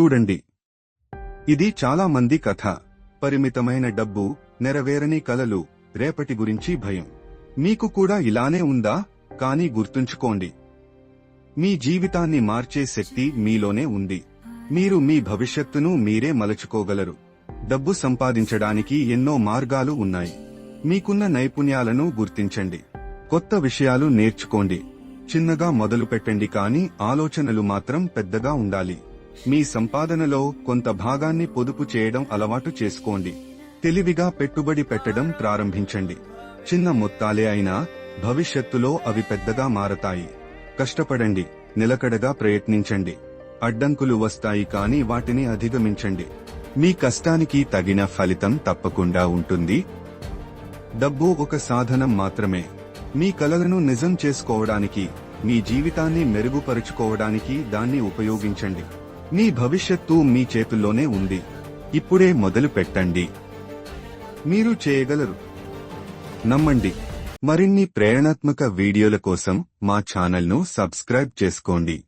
చూడండి. ఇది చాలా మంది కథ. పరిమితమైన డబ్బు నెరవేరని కలలు రేపటి గురించి భయం. మీకు కూడా ఇలానే ఉందా? కానీ గుర్తుంచుకోండి. మీ జీవితాన్ని మార్చే శక్తి మీలోనే ఉంది. మీరు మీ భవిష్యత్తును మీరే మలుచుకోగలరు. డబ్బు సంపాదించడానికి ఎన్నో మార్గాలు ఉన్నాయి. మీకున్న నైపుణ్యాలను గుర్తించండి. కొత్త విషయాలు నేర్చుకోండి. చిన్నగా మొదలుపెట్టండి కానీ ఆలోచనలు మాత్రం పెద్దగా ఉండాలి. మీ సంపాదనలో కొంత భాగాన్ని పొదుపు చేయడం అలవాటు చేసుకోండి. తెలివిగా పెట్టుబడి పెట్టడం ప్రారంభించండి. చిన్న మొత్తాలే అయినా భవిష్యత్తులో అవి పెద్దగా మారతాయి. కష్టపడండి నిలకడగా ప్రయత్నించండి. అడ్డంకులు వస్తాయి కానీ వాటిని అధిగమించండి. మీ కష్టానికి తగిన ఫలితం తప్పకుండా ఉంటుంది. డబ్బు ఒక సాధనం మాత్రమే. మీ కలలను నిజం చేసుకోవడానికి మీ జీవితాన్ని మెరుగుపరుచుకోవడానికి దాన్ని ఉపయోగించండి. మీ భవిష్యత్తు మీ చేతుల్లోనే ఉంది. ఇప్పుడే మొదలు పెట్టండి. మీరు చేయగలరు. నమ్మండి. మరిన్ని ప్రేరణాత్మక వీడియోల కోసం మా ఛానల్ను సబ్స్క్రైబ్ చేసుకోండి.